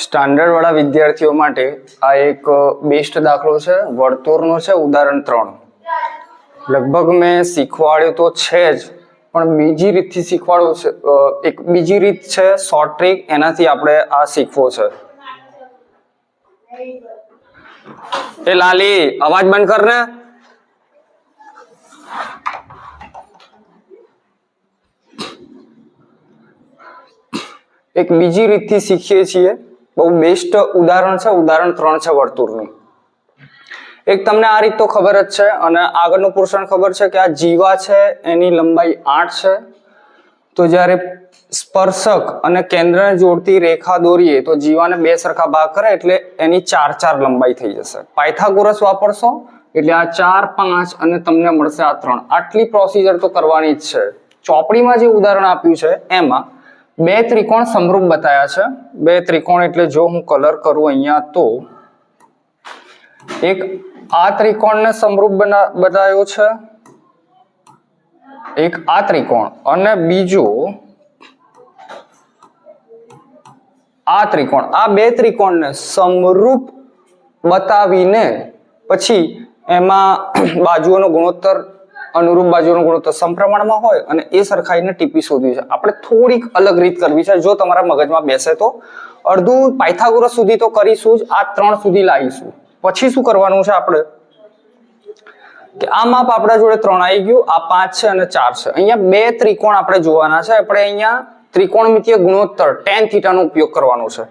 Standard વાળા વિદ્યાર્થીઓ માટે આ એક બેસ્ટ દાખલો છે, વર્તુળનો છે, ઉદાહરણ ત્રણ. લગભગ મેં શીખવાડ્યું તો છે જ, પણ બીજી રીતથી શીખવાડવું છે એક બીજી રીત છે શોર્ટ ટ્રીક એનાથી આપણે આ શીખવો છે. એ લાલી, અવાજ બંધ કર ને. એક બીજી રીતથી શીખીએ છીએ. બહુ બેસ્ટ ઉદાહરણ છે, ઉદાહરણ ત્રણ છે વર્તુળનું. એક તમને આ રીત તો ખબર જ છે અને આગળનું પોર્શન ખબર છે કે આ જીવા છે, એની લંબાઈ આઠ છે. તો જ્યારે સ્પર્શક અને કેન્દ્રને જોડતી રેખા દોરીએ, તો જીવાને બે સરખા ભાગ કરે, એટલે એની ચાર ચાર લંબાઈ થઈ જશે. પાયથાગોરસ વાપરશો, એટલે આ ચાર, પાંચ અને તમને મળશે આ ત્રણ. આટલી પ્રોસિજર તો કરવાની જ છે. ચોપડીમાં જે ઉદાહરણ આપ્યું છે, એમાં બે ત્રિકોણ સમરૂપ બતાવ્યા છે. બે ત્રિકોણ એટલે જો હું કલર કરું અહીંયા તો એક આ ત્રિકોણને સમરૂપ બતાવ્યો છે. એક આ ત્રિકોણ અને બીજો આ ત્રિકોણ. આ બે ત્રિકોણને સમરૂપ બતાવીને પછી એમાં બાજુઓનો ગુણોત્તર અનુરૂપ બાજુનો ગુણોત્તર સમપ્રમાણમાં હોય અને એ સરખાઈને ટીપી શોધવી છે. આપણે થોડીક અલગ રીત કરવી છે. જો તમારા મગજમાં બેસે તો અડધું પાયથાગોરસ સુધી તો કરીશું જ. આ ત્રણ સુધી લાવીશું. પછી શું કરવાનું છે આપણે? કે આ માપ આપણા જોડે ત્રણ આવી ગયું. આ પાંચ છે અને ચાર છે. અહીંયા બે ત્રિકોણ આપણે જોવાના છે. આપણે અહીંયા ત્રિકોણમિતીય ગુણોત્તર ટેન થીટાનો ઉપયોગ કરવાનો છે.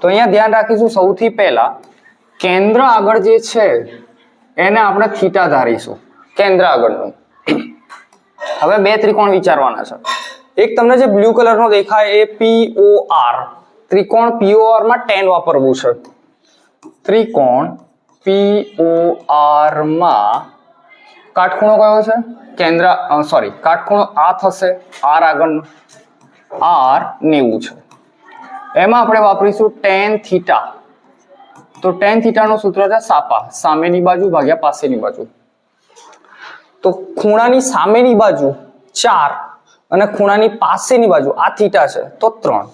તો અહીંયા ધ્યાન રાખીશું સૌથી પહેલા. કેન્દ્ર આગળ જે છે, એને આપણે થીટા ધારીશું. કેન્દ્ર આગળનું. હવે બે ત્રિકોણ વિચારવાના છે. એક તમને જે બ્લુ કલરનો દેખાય એ પીઓઆર આર ત્રિકોણ પીઓઆરમાં ટેન વાપરવું છે. ત્રિકોણ પીઓ ઓ આરમાં કાટખૂણો કયો છે? કેન્દ્ર સોરી કાટખૂણો આ થશે આર આગળનો. આર નેવું છે. એમાં આપણે વાપરીશું ટેન થીટા તો ટેન થીટાનું સૂત્ર છે સાપા. સામેની બાજુ, ભાગ્યા પાસેની બાજુ. તો ખૂણાની સામેની બાજુ ચાર અને ખૂણાની પાસેની બાજુ, આ થીટા છે, તો ત્રણ.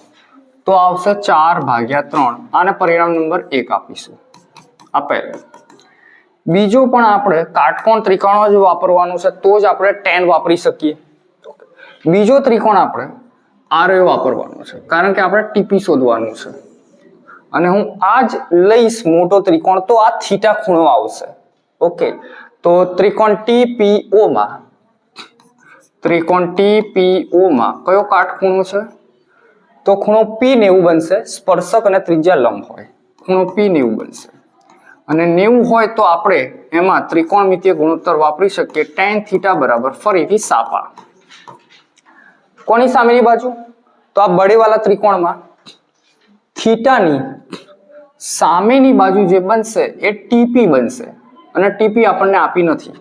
તો આવશે ચાર ભાગ્યા ત્રણ, આને પરિણામ નંબર એક આપીશું. આ પહેલું. બીજો પણ આપણે કાટકોણ ત્રિકોણ જ વાપરવાનું છે, તો જ આપણે ટેન વાપરી શકીએ. બીજો ત્રિકોણ આપણે આર વાપરવાનો છે, કારણ કે આપણે ટીપી શોધવાનું છે. અને હું આ જ લઈશ મોટો ત્રિકોણ, તો આ થીટા ખૂણો આવશે. ઓકે. તો ત્રિકોણ ટીપીઓ માં, ત્રિકોણ ટીપીઓ માં કયો કાટખૂણો છે? તો ખૂણો પી નેવું બનશે, સ્પર્શક અને ત્રિજ્યા લંબ હોય. ખૂણો પી નેવું બનશે. અને નેવું હોય તો આપણે એમાં ત્રિકોણમિતીય ગુણોત્તર વાપરી શકીએ ટેન થીટા બરાબર ફરીથી સાપા. કોની સામેની બાજુ? તો આ બળેવાલા ત્રિકોણમાં થીટાની સામેની બાજુ જે બનશે એ ટીપી બનશે. અને ટીપી આપણને આપી નથી.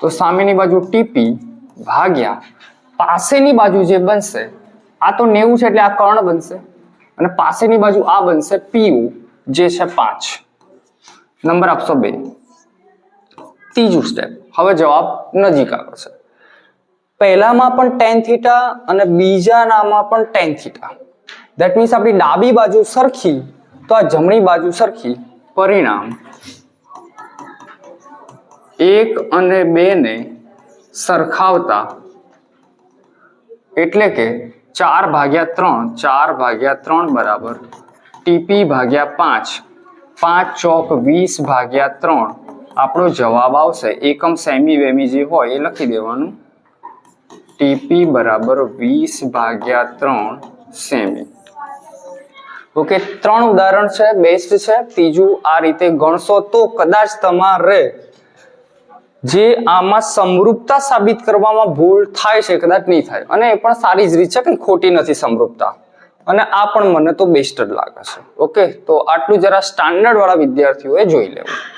તો સામેની બાજુ ટીપી ભાગ્યા પાસેની બાજુ જે બનશે, આ તો નેવું છે એટલે આ કર્ણ બનશે. અને પાસેની બાજુ આ બનશે પીયુ જે છે પાંચ. નંબર આપશો બે. ત્રીજું સ્ટેપ હવે જવાબ નજીક આવે છે. પહેલામાં પણ ટેન થીટા અને બીજાનામાં પણ ટેન થીટા દેટ મીન્સ આપણી ડાબી બાજુ સરખી, તો આ જમણી બાજુ સરખી પરિણામ એક અને બે ને સરખાવતા એટલે કે ચાર ભાગ્યા ત્રણ, ચાર ભાગ્યા ત્રણ બરાબર ટીપી ભાગ્યા પાંચ પાંચ ચોક વીસ ભાગ્યા ત્રણ. આપણો જવાબ આવશે એકમ સેમી વેમી જે હોય એ લખી દેવાનું. ટીપી બરાબર વીસ ભાગ્યા ત્રણ સેમી. ઓકે, ત્રણ ઉદાહરણ છે, બેસ્ટ છે. ત્રીજું આ રીતે ગણશો તો કદાચ તમારે જે આમાં સમરૂપતા સાબિત કરવામાં ભૂલ થાય છે, કદાચ નહીં થાય. અને એ પણ સારી જ રીત છે કંઈ ખોટી નથી સમરૂપતા. અને આ પણ મને તો બેસ્ટ જ લાગે છે. ઓકે તો આટલું જરા સ્ટાન્ડર્ડ વાળા વિદ્યાર્થીઓએ જોઈ લેવું.